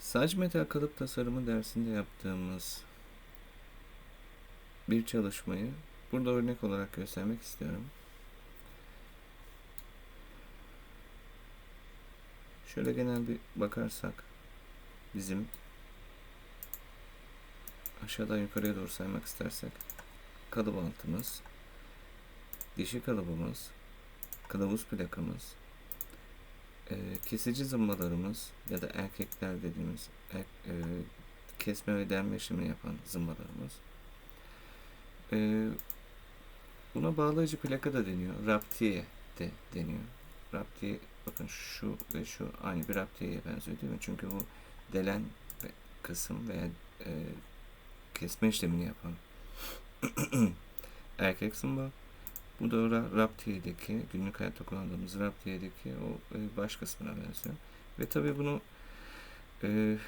Saç metal kalıp tasarımı dersinde yaptığımız bir çalışmayı burada örnek olarak göstermek istiyorum. Şöyle genel bir bakarsak bizim aşağıdan yukarıya doğru saymak istersek kalıp altımız, dişi kalıbımız, kılavuz plakamız, e, kesici zımbalarımız ya da erkekler dediğimiz er, e, kesme ve delme işlemi yapan zımbalarımız. E, buna bağlayıcı plaka da deniyor. Raptiye de deniyor. Raptiye bakın şu ve şu aynı bir raptiyeye benziyor değil mi? Çünkü bu delen kısım veya e, kesme işlemini yapan erkek zımba. Bu da ra- raptiyedeki, günlük hayatta kullandığımız raptiyedeki o e, baş kısmına benziyor. Ve tabii bunu e,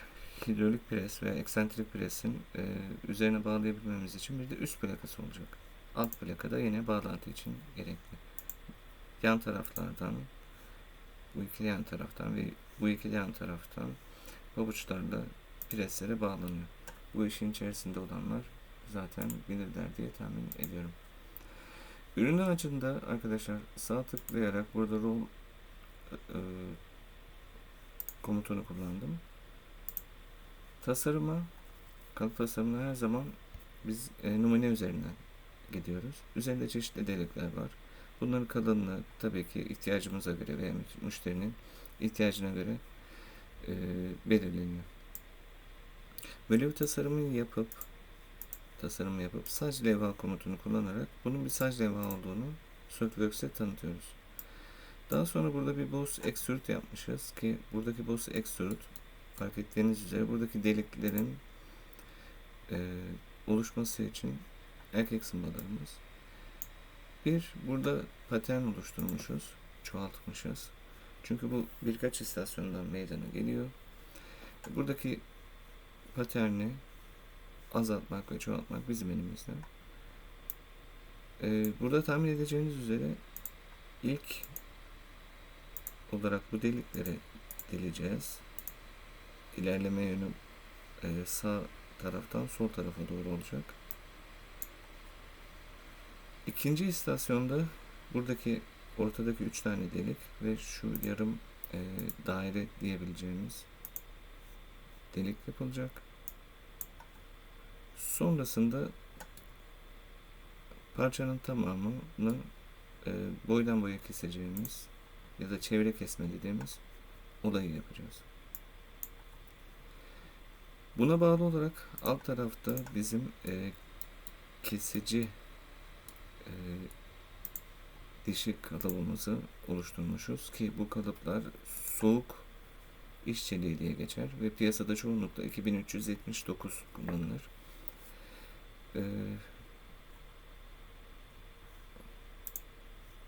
hidrolik pres ve eksantrik presin e, üzerine bağlayabilmemiz için bir de üst plakası olacak. Alt plaka da yine bağlantı için gerekli. Yan taraflardan bu iki yan taraftan ve bu iki yan taraftan pabuçlarla preslere bağlanıyor. Bu işin içerisinde olanlar zaten bilirler diye tahmin ediyorum. Ürün ağacında arkadaşlar sağ tıklayarak burada roll e, komutunu kullandım. Tasarıma, kalıp tasarımına her zaman biz e, numune üzerinden gidiyoruz. Üzerinde çeşitli delikler var. Bunların kalınlığı tabii ki ihtiyacımıza göre veya müşterinin ihtiyacına göre e, belirleniyor. Böyle bir tasarımı yapıp tasarımı yapıp saç levha komutunu kullanarak bunun bir saç levha olduğunu SolidWorks'e tanıtıyoruz. Daha sonra burada bir Boss Extrude yapmışız ki buradaki Boss Extrude fark ettiğiniz üzere buradaki deliklerin e, oluşması için erkek sımbalarımız. Bir, burada patern oluşturmuşuz, çoğaltmışız. Çünkü bu birkaç istasyondan meydana geliyor. Buradaki paterni azaltmak ve çoğaltmak bizim elimizde. Ee, burada tahmin edeceğiniz üzere ilk olarak bu delikleri deleceğiz. İlerleme yönü e, sağ taraftan sol tarafa doğru olacak. İkinci istasyonda buradaki ortadaki üç tane delik ve şu yarım e, daire diyebileceğimiz delik yapılacak. Sonrasında parçanın tamamını e, boydan boya keseceğimiz ya da çevre kesme dediğimiz olayı yapacağız. Buna bağlı olarak alt tarafta bizim e, kesici e, dişi kalıbımızı oluşturmuşuz ki bu kalıplar soğuk işçiliği diye geçer ve piyasada çoğunlukla 2379 kullanılır. Ee,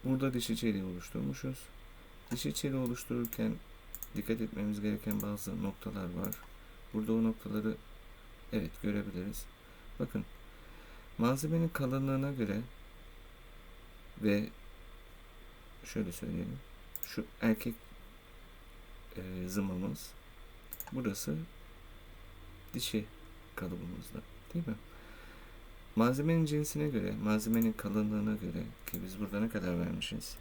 burada dişi çeliği oluşturmuşuz. Dişi çeliği oluştururken dikkat etmemiz gereken bazı noktalar var. Burada o noktaları evet görebiliriz. Bakın malzemenin kalınlığına göre ve şöyle söyleyelim. Şu erkek e, zımamız burası dişi kalıbımızda değil mi? Malzemenin cinsine göre, malzemenin kalınlığına göre ki biz burada ne kadar vermişiz?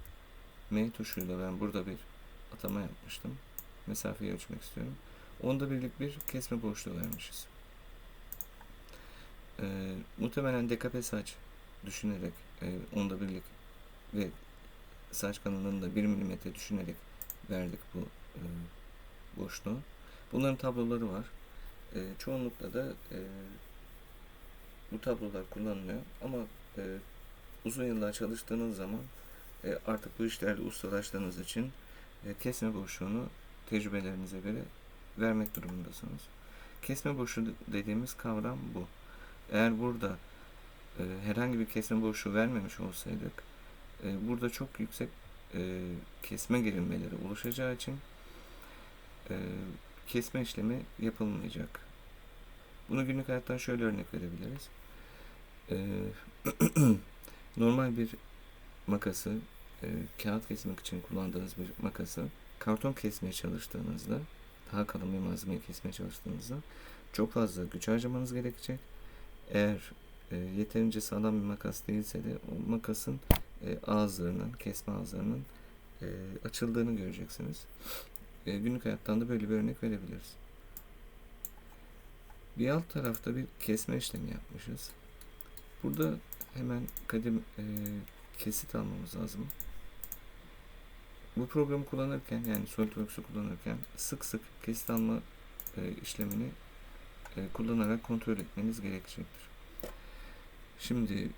M tuşuyla ben burada bir atama yapmıştım. Mesafeyi ölçmek istiyorum. Onda birlik bir kesme boşluğu vermişiz. Ee, muhtemelen dekape saç düşünerek e, onda birlik ve saç kalınlığını da 1 mm düşünerek verdik bu e, boşluğu. Bunların tabloları var. E, çoğunlukla da e, bu tablolar kullanılıyor ama e, uzun yıllar çalıştığınız zaman e, artık bu işlerde ustalaştığınız için e, kesme boşluğunu tecrübelerinize göre vermek durumundasınız. Kesme boşluğu dediğimiz kavram bu. Eğer burada e, herhangi bir kesme boşluğu vermemiş olsaydık e, burada çok yüksek e, kesme gerilmeleri oluşacağı için e, kesme işlemi yapılmayacak. Bunu günlük hayattan şöyle örnek verebiliriz. E, normal bir makası, e, kağıt kesmek için kullandığınız bir makası karton kesmeye çalıştığınızda daha kalın bir malzemeyi kesmeye çalıştığınızda çok fazla güç harcamanız gerekecek. Eğer e, yeterince sağlam bir makas değilse de o makasın e, ağızlarının, kesme ağızlarının e, açıldığını göreceksiniz. E, günlük hayattan da böyle bir örnek verebiliriz. Bir alt tarafta bir kesme işlemi yapmışız. Burada hemen kadim e, kesit almamız lazım. Bu programı kullanırken yani SolidWorks'u kullanırken sık sık kesit alma e, işlemini e, kullanarak kontrol etmeniz gerekecektir. Şimdi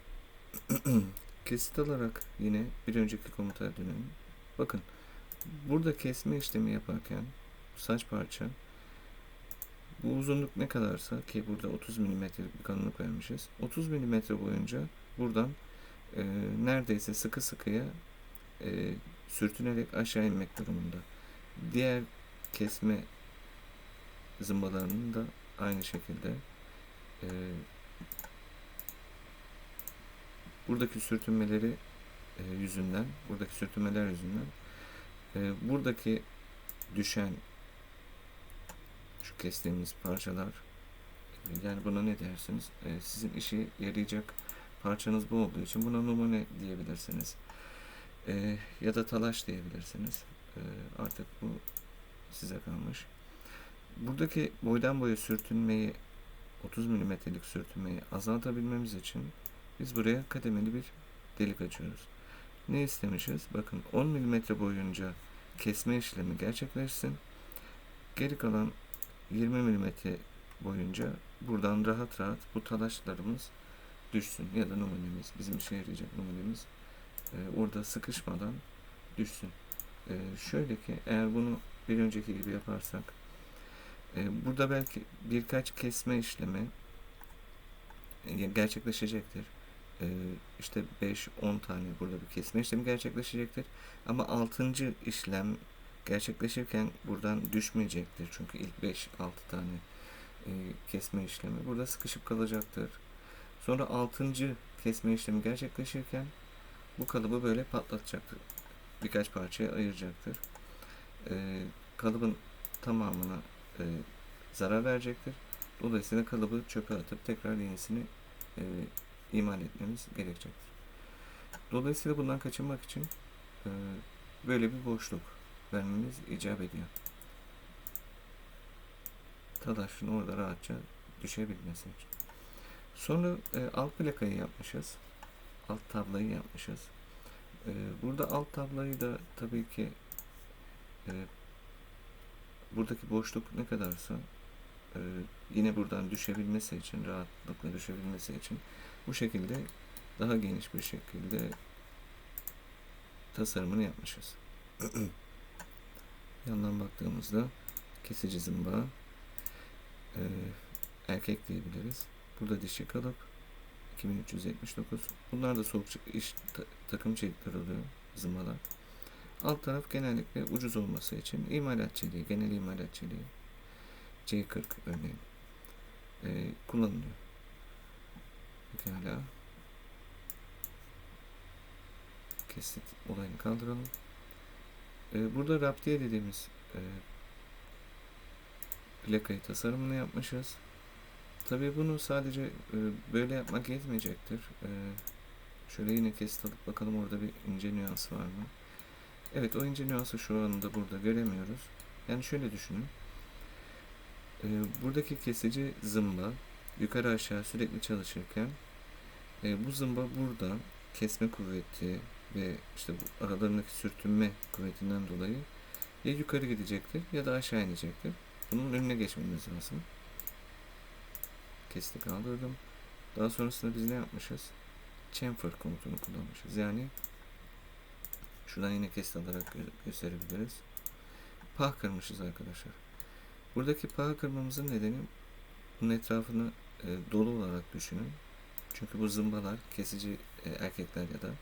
kesit alarak yine bir önceki komuta dönelim. Bakın burada kesme işlemi yaparken saç parça bu uzunluk ne kadarsa ki burada 30 mm bir kalınlık vermişiz. 30 mm boyunca buradan e, neredeyse sıkı sıkıya e, sürtünerek aşağı inmek durumunda. Diğer kesme zımbalarının da aynı şekilde e, buradaki sürtünmeleri e, yüzünden, buradaki sürtünmeler yüzünden e, buradaki düşen şu kestiğimiz parçalar yani buna ne dersiniz? E, sizin işe yarayacak parçanız bu olduğu için buna numune diyebilirsiniz. E, ya da talaş diyebilirsiniz. E, artık bu size kalmış. Buradaki boydan boya sürtünmeyi 30 milimetrelik sürtünmeyi azaltabilmemiz için biz buraya kademeli bir delik açıyoruz. Ne istemişiz? Bakın 10 milimetre boyunca kesme işlemi gerçekleşsin. Geri kalan 20 milimetre boyunca buradan rahat rahat bu talaşlarımız düşsün ya da numunemiz bizim işe yarayacak numunemiz e, orada sıkışmadan düşsün. E, şöyle ki eğer bunu bir önceki gibi yaparsak e, burada belki birkaç kesme işlemi e, gerçekleşecektir. E, işte 5-10 tane burada bir kesme işlemi gerçekleşecektir. Ama 6. işlem gerçekleşirken buradan düşmeyecektir. Çünkü ilk 5-6 tane e, kesme işlemi burada sıkışıp kalacaktır. Sonra 6. kesme işlemi gerçekleşirken bu kalıbı böyle patlatacaktır. Birkaç parçaya ayıracaktır. E, kalıbın tamamına e, zarar verecektir. Dolayısıyla kalıbı çöpe atıp tekrar yenisini e, imal etmemiz gerekecektir. Dolayısıyla bundan kaçınmak için e, böyle bir boşluk vermemiz icap ediyor. Talaşın orada rahatça düşebilmesi için. Sonra e, alt plakayı yapmışız. Alt tablayı yapmışız. E, burada alt tablayı da tabii ki e, buradaki boşluk ne kadarsa e, yine buradan düşebilmesi için rahatlıkla düşebilmesi için bu şekilde daha geniş bir şekilde tasarımını yapmışız. Yandan baktığımızda kesici zımba e, erkek diyebiliriz. Burada dişi kalıp 2379. Bunlar da soğuk iş ta, takım çelikler oluyor zımbalar. Alt taraf genellikle ucuz olması için imalat çeliği, genel imalat çeliği C40 örneğin e, kullanılıyor. Pekala. Kesit olayını kaldıralım. E, burada raptiye dediğimiz e, plakayı tasarımını yapmışız. Tabi bunu sadece e, böyle yapmak yetmeyecektir. E, şöyle yine kesit alıp bakalım orada bir ince nüans var mı? Evet o ince nüansı şu anda burada göremiyoruz. Yani şöyle düşünün. E, buradaki kesici zımba yukarı aşağı sürekli çalışırken bu zımba burada kesme kuvveti ve işte bu aralarındaki sürtünme kuvvetinden dolayı ya yukarı gidecektir ya da aşağı inecektir. Bunun önüne geçmemiz lazım. Kesti kaldırdım. Daha sonrasında biz ne yapmışız? Chamfer komutunu kullanmışız. Yani şuradan yine kesit alarak gö gösterebiliriz. Pah kırmışız arkadaşlar. Buradaki pah kırmamızın nedeni bunun etrafını e, dolu olarak düşünün. Çünkü bu zımbalar kesici e, erkekler ya da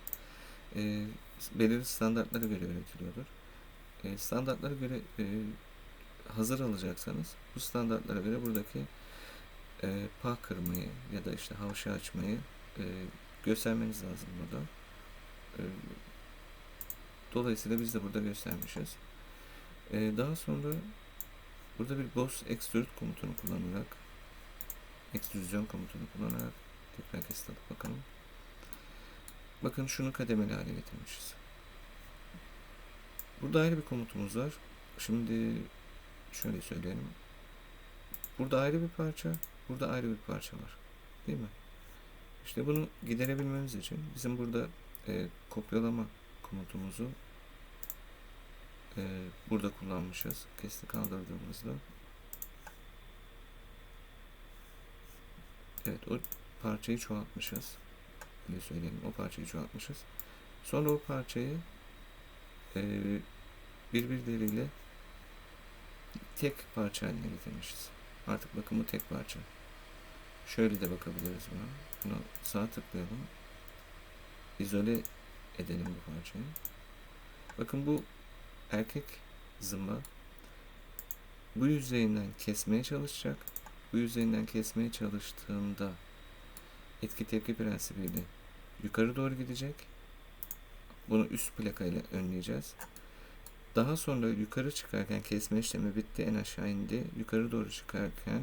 e, belirli standartlara göre üretiliyordur. E, standartlara göre e, hazır alacaksanız bu standartlara göre buradaki e, pah kırmayı ya da işte havşa açmayı e, göstermeniz lazım burada. E, dolayısıyla biz de burada göstermişiz. E, daha sonra Burada bir boss extrude komutunu kullanarak ekstrüzyon komutunu kullanarak tekrar kesit alıp bakalım. Bakın şunu kademeli hale getirmişiz. Burada ayrı bir komutumuz var. Şimdi şöyle söyleyelim. Burada ayrı bir parça, burada ayrı bir parça var. Değil mi? İşte bunu giderebilmemiz için bizim burada e, kopyalama komutumuzu e, burada kullanmışız. Kesti kaldırdığımızda. Evet o parçayı çoğaltmışız. Öyle söyleyelim. O parçayı çoğaltmışız. Sonra o parçayı e, birbirleriyle tek parça haline getirmişiz. Artık bakın bu tek parça. Şöyle de bakabiliriz buna. Buna sağ tıklayalım. İzole edelim bu parçayı. Bakın bu erkek zımba bu yüzeyinden kesmeye çalışacak. Bu yüzeyinden kesmeye çalıştığında etki tepki prensibiyle yukarı doğru gidecek. Bunu üst plakayla önleyeceğiz. Daha sonra yukarı çıkarken kesme işlemi bitti. En aşağı indi. Yukarı doğru çıkarken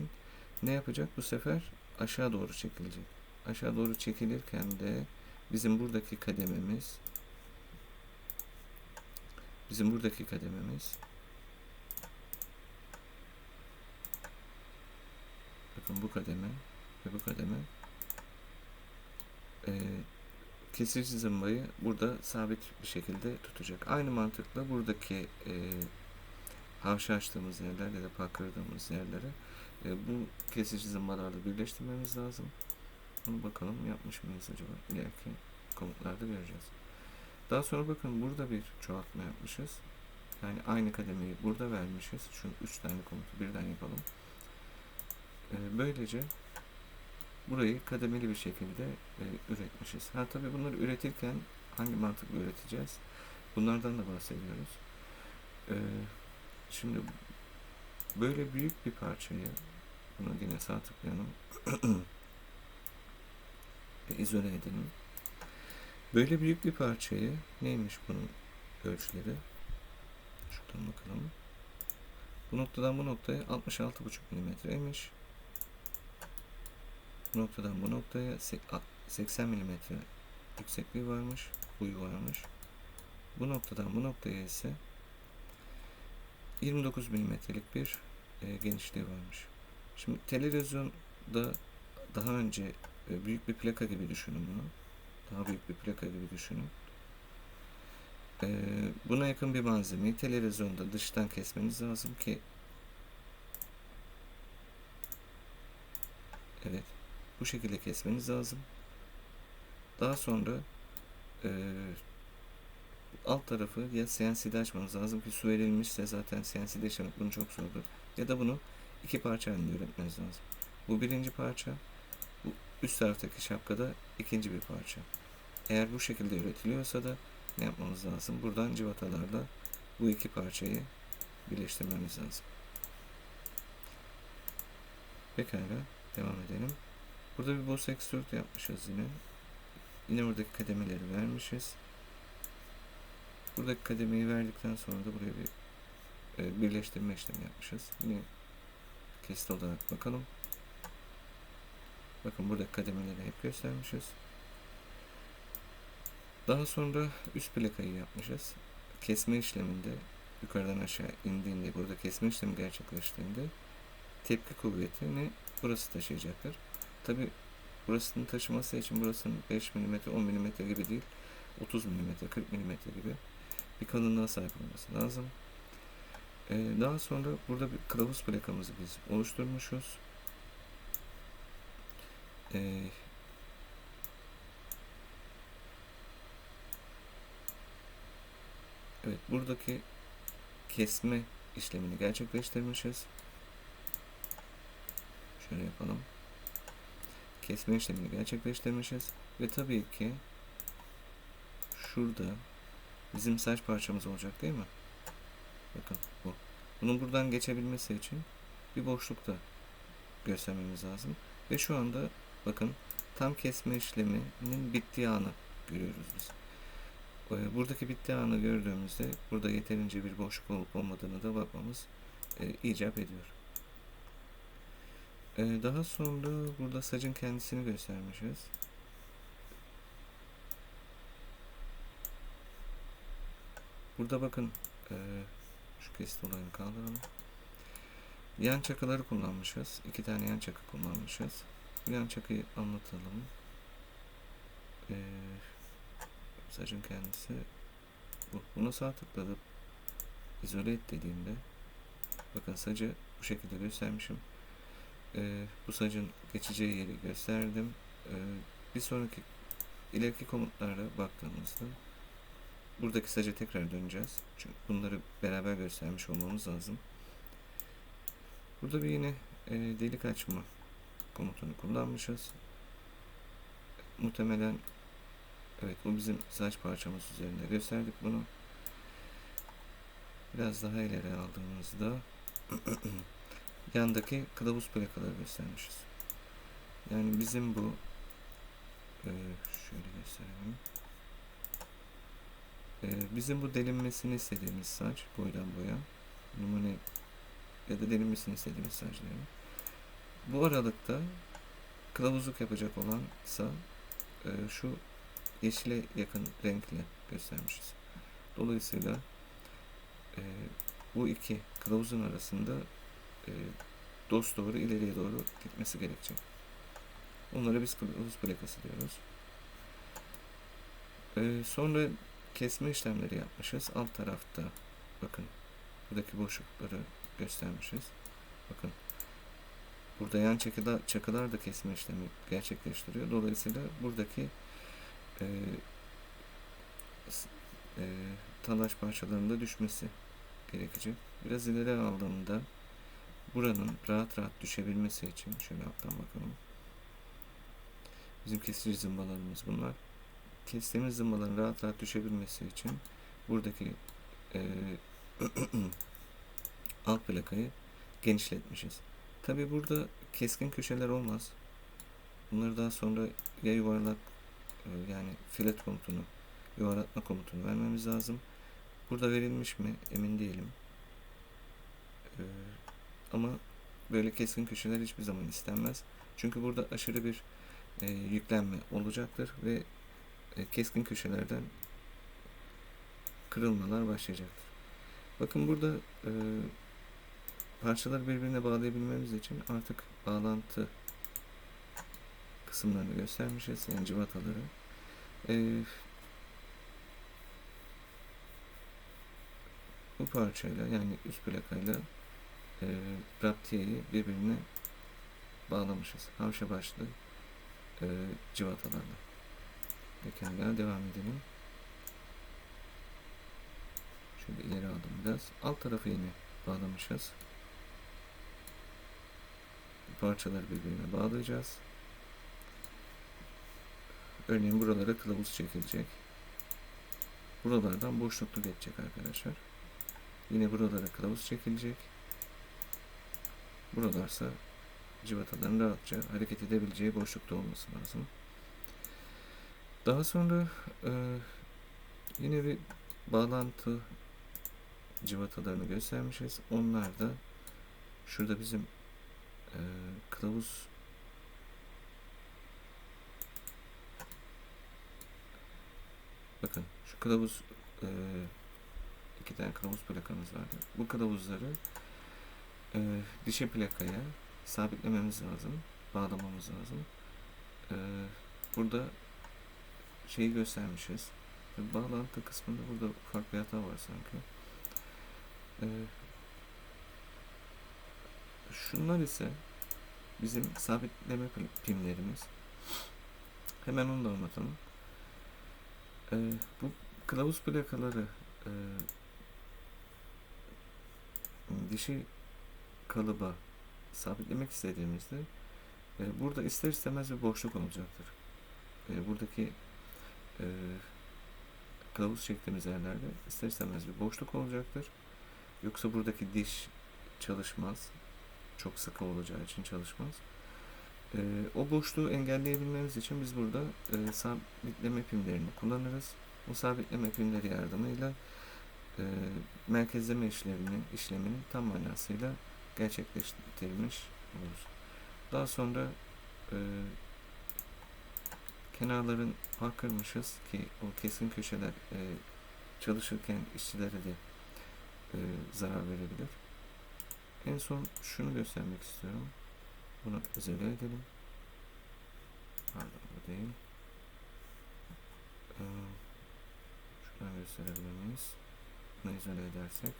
ne yapacak? Bu sefer aşağı doğru çekilecek. Aşağı doğru çekilirken de bizim buradaki kadememiz bizim buradaki kadememiz bakın bu kademe ve bu kademe e, kesici zımbayı burada sabit bir şekilde tutacak. Aynı mantıkla buradaki e, havşa açtığımız yerler ya da pakırdığımız yerleri e, bu kesici zımbalarla birleştirmemiz lazım. Bunu bakalım yapmış mıyız acaba? İleriki komutlarda göreceğiz. Daha sonra bakın burada bir çoğaltma yapmışız. Yani aynı kademeyi burada vermişiz. Şu üç tane komutu birden yapalım. E, böylece burayı kademeli bir şekilde e, üretmişiz. Ha tabii bunları üretirken hangi mantıkla üreteceğiz? Bunlardan da bahsediyoruz. E, şimdi böyle büyük bir parçayı bunu yine sağ tıklayalım ve izole edelim. Böyle büyük bir parçayı neymiş bunun ölçüleri? Şuradan bakalım. Bu noktadan bu noktaya 66,5 mm'ymiş. Bu noktadan bu noktaya 80 mm yüksekliği varmış, boyu varmış. Bu noktadan bu noktaya ise 29 mm'lik bir e, genişliği varmış. Şimdi televizyonda daha önce e, büyük bir plaka gibi düşünün bunu. Daha büyük bir plaka gibi düşünün. E, buna yakın bir malzemeyi televizyonda dıştan kesmeniz lazım ki Evet. Bu şekilde kesmeniz lazım. Daha sonra e, alt tarafı ya CNC'de açmanız lazım ki su verilmişse zaten CNC'de işlemek bunu çok zordur. Ya da bunu iki parça halinde üretmeniz lazım. Bu birinci parça. Bu üst taraftaki şapkada ikinci bir parça. Eğer bu şekilde üretiliyorsa da ne yapmamız lazım? Buradan civatalarla bu iki parçayı birleştirmemiz lazım. Pekala. Devam edelim. Burada bir boss extrude yapmışız yine. Yine buradaki kademeleri vermişiz. Buradaki kademeyi verdikten sonra da buraya bir e, birleştirme işlemi yapmışız. Yine kesit olarak bakalım. Bakın buradaki kademeleri hep göstermişiz. Daha sonra üst plakayı yapmışız. Kesme işleminde yukarıdan aşağı indiğinde burada kesme işlemi gerçekleştiğinde tepki kuvvetini burası taşıyacaktır. Tabi burasının taşıması için burasının 5 mm, 10 mm gibi değil, 30 mm, 40 mm gibi bir kalınlığa sahip olması lazım. Ee, daha sonra burada bir kılavuz plakamızı biz oluşturmuşuz. Ee, evet, buradaki kesme işlemini gerçekleştirmişiz. Şöyle yapalım. Kesme işlemini gerçekleştirmişiz. Ve tabii ki şurada bizim saç parçamız olacak değil mi? Bakın bu. Bunun buradan geçebilmesi için bir boşlukta göstermemiz lazım. Ve şu anda bakın tam kesme işleminin bittiği anı görüyoruz biz. Buradaki bittiği anı gördüğümüzde burada yeterince bir boşluk olup olmadığını da bakmamız e, icap ediyor. E, daha sonra burada sacın kendisini göstermişiz. Burada bakın e, şu kesit olayını kaldıralım. Yan çakıları kullanmışız. İki tane yan çakı kullanmışız. Yan çakıyı anlatalım. E, sacın kendisi bu. Buna sağ tıkladım. İzole et dediğimde bakın sacı bu şekilde göstermişim. E, bu sacın geçeceği yeri gösterdim. E, bir sonraki ileriki komutlara baktığımızda buradaki saca tekrar döneceğiz. Çünkü bunları beraber göstermiş olmamız lazım. Burada bir yine e, delik açma komutunu kullanmışız. Muhtemelen evet bu bizim saç parçamız üzerinde gösterdik bunu. Biraz daha ileri aldığımızda yandaki kılavuz plakaları göstermişiz. Yani bizim bu e, şöyle gösterelim. E, bizim bu delinmesini istediğimiz saç boydan boya numune ya da delinmesini istediğimiz saçların. Bu aralıkta kılavuzluk yapacak olansa e, şu yeşile yakın renkle göstermişiz. Dolayısıyla e, bu iki kılavuzun arasında e, dost doğru ileriye doğru gitmesi gerekecek. Onlara biz kılavuz plakası diyoruz. E, sonra kesme işlemleri yapmışız. Alt tarafta bakın buradaki boşlukları göstermişiz. Bakın burada yan çakıda, çakılar da kesme işlemi gerçekleştiriyor. Dolayısıyla buradaki e, e, talaş parçalarında düşmesi gerekecek. Biraz ileri aldığımda buranın rahat rahat düşebilmesi için şöyle alttan bakalım. Bizim kesici zımbalarımız bunlar. Kestiğimiz zımbaların rahat rahat düşebilmesi için buradaki e, alt plakayı genişletmişiz. Tabi burada keskin köşeler olmaz. Bunları daha sonra ya yuvarlak e, yani filet komutunu yuvarlatma komutunu vermemiz lazım. Burada verilmiş mi emin değilim. E, ama böyle keskin köşeler hiçbir zaman istenmez. Çünkü burada aşırı bir e, yüklenme olacaktır ve e, keskin köşelerden kırılmalar başlayacaktır. Bakın burada e, parçaları birbirine bağlayabilmemiz için artık bağlantı kısımlarını göstermişiz. Yani cıvataları. E, bu parçayla yani üst plakayla e, raptiyeyi birbirine bağlamışız. Havşa başlı e, cıvatalarla. Pekala devam edelim. Şöyle ileri aldım biraz. Alt tarafı yine bağlamışız. Parçaları birbirine bağlayacağız. Örneğin buralara kılavuz çekilecek. Buralardan boşluklu geçecek arkadaşlar. Yine buralara kılavuz çekilecek. Buralarsa cıvataların rahatça hareket edebileceği boşlukta olması lazım. Daha sonra e, yine bir bağlantı cıvatalarını göstermişiz. Onlar da şurada bizim e, kılavuz bakın şu kılavuz e, iki tane kılavuz plakamız vardı. Bu kılavuzları e, dişe plakaya sabitlememiz lazım. Bağlamamız lazım. E, burada şeyi göstermişiz. Bağlantı kısmında burada ufak bir hata var sanki. Ee, şunlar ise bizim sabitleme pimlerimiz. Hemen onu da anlatalım. Ee, bu kılavuz plakaları e, dişi kalıba sabitlemek istediğimizde e, burada ister istemez bir boşluk olacaktır. E, buradaki e, kılavuz çektiğimiz yerlerde ister istemez bir boşluk olacaktır. Yoksa buradaki diş çalışmaz. Çok sıkı olacağı için çalışmaz. E, o boşluğu engelleyebilmemiz için biz burada e, sabitleme pimlerini kullanırız. O sabitleme pimleri yardımıyla e, merkezleme işlemini, işlemini tam manasıyla gerçekleştirmiş oluruz. Daha sonra e, kenarların kırmışız ki o kesin köşeler e, çalışırken işçilere de e, zarar verebilir. En son şunu göstermek istiyorum. Bunu izole edelim. Pardon bu değil. Ee, şuradan gösterebilir miyiz? Bunu izole edersek.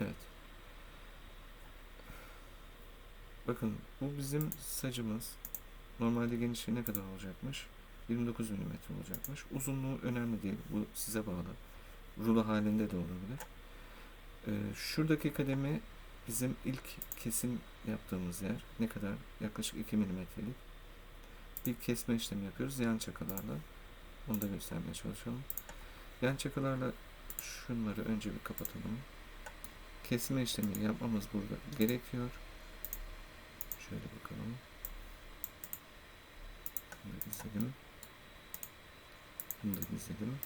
Evet. Bakın bu bizim sacımız. Normalde genişliği ne kadar olacakmış? 29 mm olacakmış. Uzunluğu önemli değil. Bu size bağlı. Rulo halinde de olabilir. Ee, şuradaki kademe bizim ilk kesim yaptığımız yer. Ne kadar? Yaklaşık 2 mm'lik bir kesme işlemi yapıyoruz yan çakalarla. Onu da göstermeye çalışalım. Yan çakalarla şunları önce bir kapatalım. Kesme işlemi yapmamız burada gerekiyor. Şöyle bakalım. Bunu da izledim. Bunu da izledim.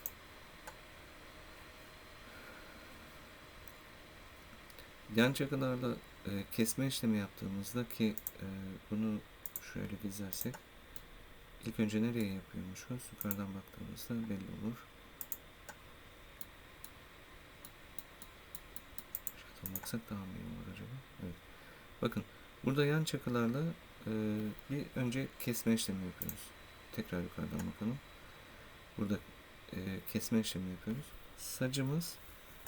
Yan çakalarla e, kesme işlemi yaptığımızda ki e, bunu şöyle dizersek ilk önce nereye yapıyormuşuz? Yukarıdan baktığımızda belli olur. Şuradan baksak daha mı iyi olur acaba? Evet. Bakın burada yan çakalarla e, bir önce kesme işlemi yapıyoruz. Tekrar yukarıdan bakalım. Burada e, kesme işlemi yapıyoruz. Sacımız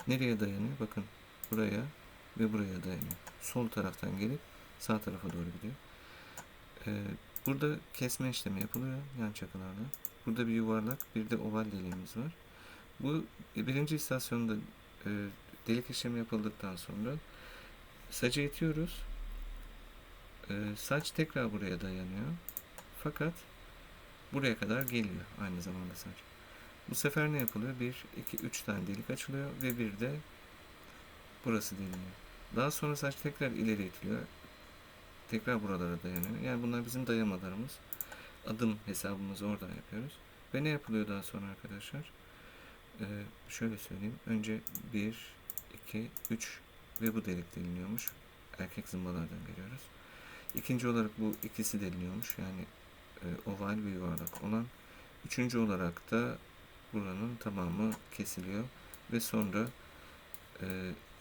nereye dayanıyor? Bakın buraya ve buraya dayanıyor. Sol taraftan gelip sağ tarafa doğru gidiyor. Ee, burada kesme işlemi yapılıyor yan çakılarla. Burada bir yuvarlak, bir de oval deliğimiz var. Bu birinci istasyonda e, delik işlemi yapıldıktan sonra sacı itiyoruz. E, saç tekrar buraya dayanıyor. Fakat buraya kadar geliyor aynı zamanda saç. Bu sefer ne yapılıyor? 1, 2, 3 tane delik açılıyor ve bir de burası deliniyor. Daha sonra saç tekrar ileri itiliyor. Tekrar buralara dayanıyor. Yani bunlar bizim dayamalarımız. Adım hesabımızı oradan yapıyoruz. Ve ne yapılıyor daha sonra arkadaşlar? Ee, şöyle söyleyeyim. Önce 1, 2, 3 ve bu delik deliniyormuş. Erkek zımbalardan görüyoruz. İkinci olarak bu ikisi deliniyormuş. Yani e, oval ve yuvarlak olan. Üçüncü olarak da buranın tamamı kesiliyor. Ve sonra e,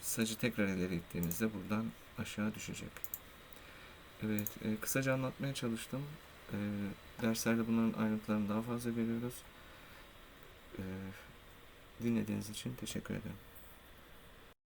sacı tekrar ileri ittiğinizde buradan aşağı düşecek. Evet, e, kısaca anlatmaya çalıştım. E, derslerde bunların ayrıntılarını daha fazla görüyoruz. E, dinlediğiniz için teşekkür ederim.